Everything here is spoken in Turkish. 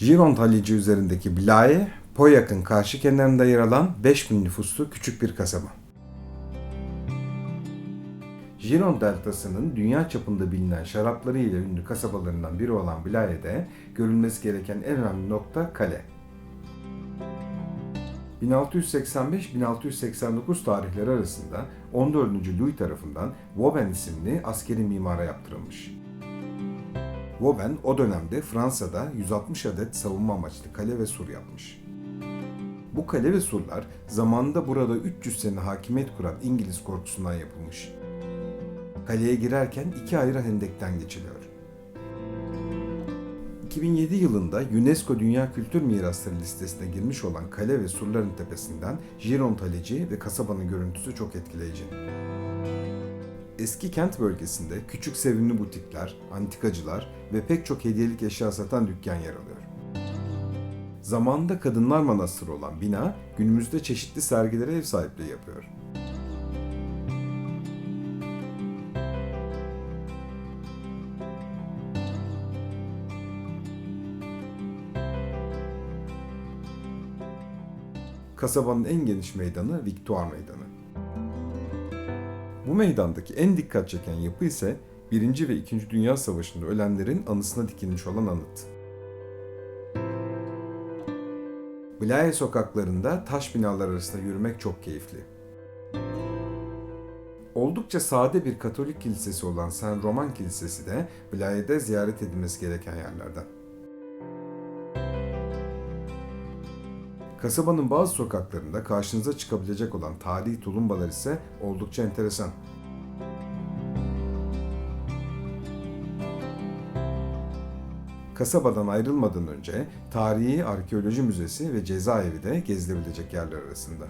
Gironde Halici üzerindeki Blaye, Poyak'ın karşı kenarında yer alan 5000 nüfuslu küçük bir kasaba. Gironde Deltası'nın dünya çapında bilinen şaraplarıyla ünlü kasabalarından biri olan Blaye'de görülmesi gereken en önemli nokta kale. 1685-1689 tarihleri arasında 14. Louis tarafından Vauban isimli askeri mimara yaptırılmış. Vauban o dönemde Fransa'da 160 adet savunma amaçlı kale ve sur yapmış. Bu kale ve surlar zamanında burada 300 sene hakimiyet kuran İngiliz korkusundan yapılmış. Kaleye girerken iki ayrı hendekten geçiliyor. 2007 yılında UNESCO Dünya Kültür Mirasları listesine girmiş olan kale ve surların tepesinden Gironde Halici ve kasabanın görüntüsü çok etkileyici. Eski kent bölgesinde küçük sevimli butikler, antikacılar ve pek çok hediyelik eşya satan dükkan yer alıyor. Zamanında Kadınlar Manastırı olan bina günümüzde çeşitli sergilere ev sahipliği yapıyor. Kasabanın en geniş meydanı Victoire Meydanı. Bu meydandaki en dikkat çeken yapı ise 1. ve 2. Dünya Savaşı'nda ölenlerin anısına dikilmiş olan anıt. Blaye sokaklarında taş binalar arasında yürümek çok keyifli. Oldukça sade bir Katolik kilisesi olan Saint Roman Kilisesi de Blaye'de ziyaret edilmesi gereken yerlerden. Kasabanın bazı sokaklarında karşınıza çıkabilecek olan tarihi tulumbalar ise oldukça enteresan. Kasabadan ayrılmadan önce Tarihi Arkeoloji Müzesi ve cezaevi de gezilebilecek yerler arasında.